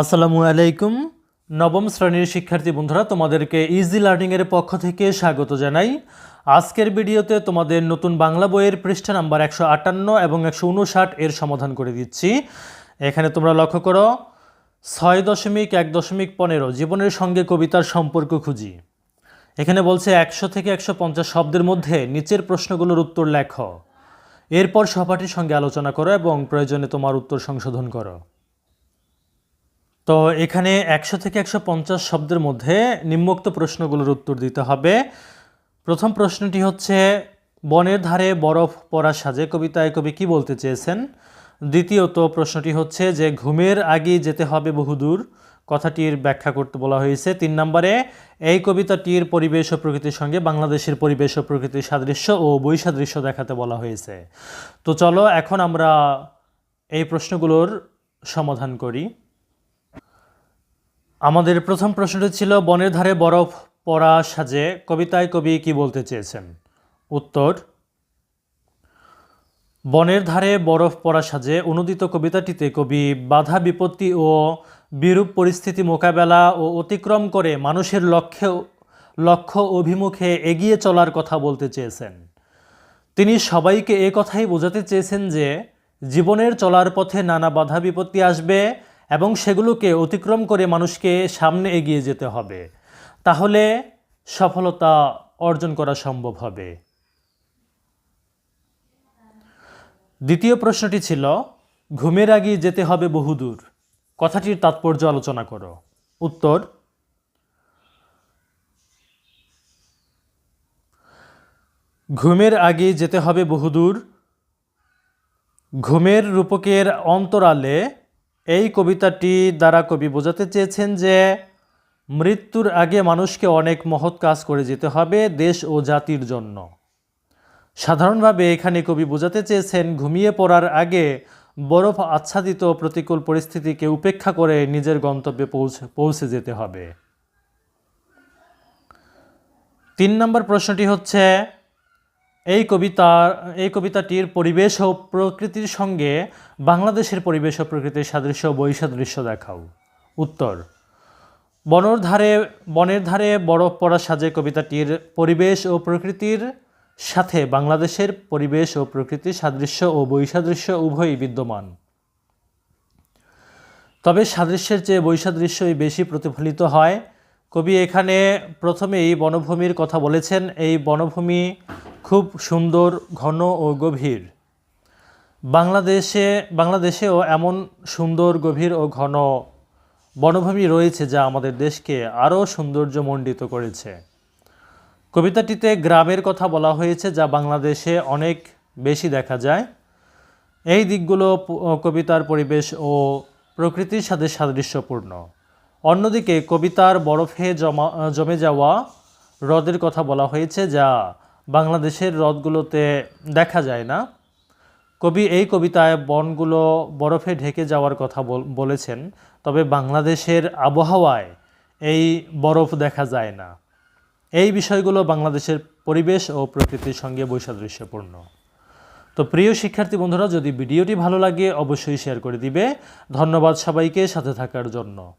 আসসালামু আলাইকুম। নবম শ্রেণির শিক্ষার্থী বন্ধুরা, তোমাদেরকে ইজি লার্নিংয়ের পক্ষ থেকে স্বাগত জানাই। আজকের ভিডিওতে তোমাদের নতুন বাংলা বইয়ের পৃষ্ঠা নাম্বার একশো আটান্ন এবং একশো উনষাট এর সমাধান করে দিচ্ছি। এখানে তোমরা লক্ষ্য করো, ছয় দশমিক এক দশমিক পনেরো, জীবনের সঙ্গে কবিতার সম্পর্ক খুঁজি। এখানে বলছে, একশো থেকে একশো পঞ্চাশ শব্দের মধ্যে নিচের প্রশ্নগুলোর উত্তর লেখো। এরপর সহপাঠীর সঙ্গে আলোচনা করো এবং প্রয়োজনে তোমার উত্তর সংশোধন করো। তো এখানে একশো থেকে একশো পঞ্চাশ শব্দের মধ্যে নিম্নোক্ত প্রশ্নগুলোর উত্তর দিতে হবে। প্রথম প্রশ্নটি হচ্ছে, বনের ধারে বরফ পড়া সাজে। কবিতায় কবি কি বলতে চেয়েছেন? দ্বিতীয়ত প্রশ্নটি হচ্ছে যে, ঘুমের আগে যেতে হবে বহুদূর। কথাটির ব্যাখ্যা করতে বলা হয়েছে। তিন নম্বরে, এই কবিতাটির পরিবেশ ও প্রকৃতির সঙ্গে বাংলাদেশের পরিবেশ ও প্রকৃতির সাদৃশ্য ও বৈসাদৃশ্য দেখাতে বলা হয়েছে। তো চলো, এখন আমরা এই প্রশ্নগুলোর সমাধান করি। আমাদের প্রথম প্রশ্নটি ছিল, বনের ধারে বরফ পড়া সাজে কবিতায় কবি কি বলতে চেয়েছেন? উত্তর, বনের ধারে বরফ পড়া সাজে অনুদিত কবিতাটিতে কবি বাধা বিপত্তি ও বিরূপ পরিস্থিতি মোকাবেলা ও অতিক্রম করে মানুষের লক্ষ্যে, লক্ষ্য অভিমুখে এগিয়ে চলার কথা বলতে চেয়েছেন। তিনি সবাইকে এ কথাই বোঝাতে চেয়েছেন যে, জীবনের চলার পথে নানা বাধা বিপত্তি আসবে এবং সেগুলোকে অতিক্রম করে মানুষকে সামনে এগিয়ে যেতে হবে। তাহলে সফলতা অর্জন করা সম্ভব হবে। দ্বিতীয় প্রশ্নটি ছিল, ঘুমের আগে যেতে হবে বহুদূর। কথাটির তাৎপর্য আলোচনা করো। উত্তর, ঘুমের আগে যেতে হবে বহুদূর। ঘুমের রূপকের অন্তরালে এই কবিতাটি দ্বারা কবি বোঝাতে চেয়েছেন যে, মৃত্যুর আগে মানুষকে অনেক মহৎ কাজ করে যেতে হবে দেশ ও জাতির জন্য। সাধারণভাবে এখানে কবি বোঝাতে চেয়েছেন, ঘুমিয়ে পড়ার আগে বরফ আচ্ছাদিত প্রতিকূল পরিস্থিতিকে উপেক্ষা করে নিজের গন্তব্যে পৌঁছে পৌঁছে যেতে হবে। তিন নম্বর প্রশ্নটি হচ্ছে এই কবিতা, এই কবিতাটির পরিবেশ ও প্রকৃতির সঙ্গে বাংলাদেশের পরিবেশ ও প্রকৃতির সাদৃশ্য বৈসাদৃশ্য দেখাও। উত্তর, বনের ধারে বনের ধারে বরফ পড়া সাজে কবিতাটির পরিবেশ ও প্রকৃতির সাথে বাংলাদেশের পরিবেশ ও প্রকৃতির সাদৃশ্য ও বৈসাদৃশ্য উভয়ই বিদ্যমান। তবে সাদৃশ্যের চেয়ে বৈসাদৃশ্যই বেশি প্রতিফলিত হয়। কবি এখানে প্রথমেই বনভূমির কথা বলেছেন। এই বনভূমি খুব সুন্দর, ঘন ও গভীর। বাংলাদেশে, বাংলাদেশেও এমন সুন্দর, গভীর ও ঘন বনভূমি রয়েছে যা আমাদের দেশকে আরও সৌন্দর্যমণ্ডিত করেছে। কবিতাটিতে গ্রামের কথা বলা হয়েছে যা বাংলাদেশে অনেক বেশি দেখা যায়। এই দিকগুলো কবিতার পরিবেশ ও প্রকৃতির সাথে সাদৃশ্যপূর্ণ। অন্যদিকে কবিতার বরফে জমা, জমে যাওয়া হ্রদের কথা বলা হয়েছে যা বাংলাদেশের হ্রদগুলোতে দেখা যায় না। কবি এই কবিতায় বনগুলো বরফে ঢেকে যাওয়ার কথা বল- বলেছেন, তবে বাংলাদেশের আবহাওয়ায় এই বরফ দেখা যায় না। এই বিষয়গুলো বাংলাদেশের পরিবেশ ও প্রকৃতির সঙ্গে বৈসাদৃশ্যপূর্ণ। তো প্রিয় শিক্ষার্থী বন্ধুরা, যদি ভিডিওটি ভালো লাগে, অবশ্যই শেয়ার করে দিবে। ধন্যবাদ সবাইকে সাথে থাকার জন্য।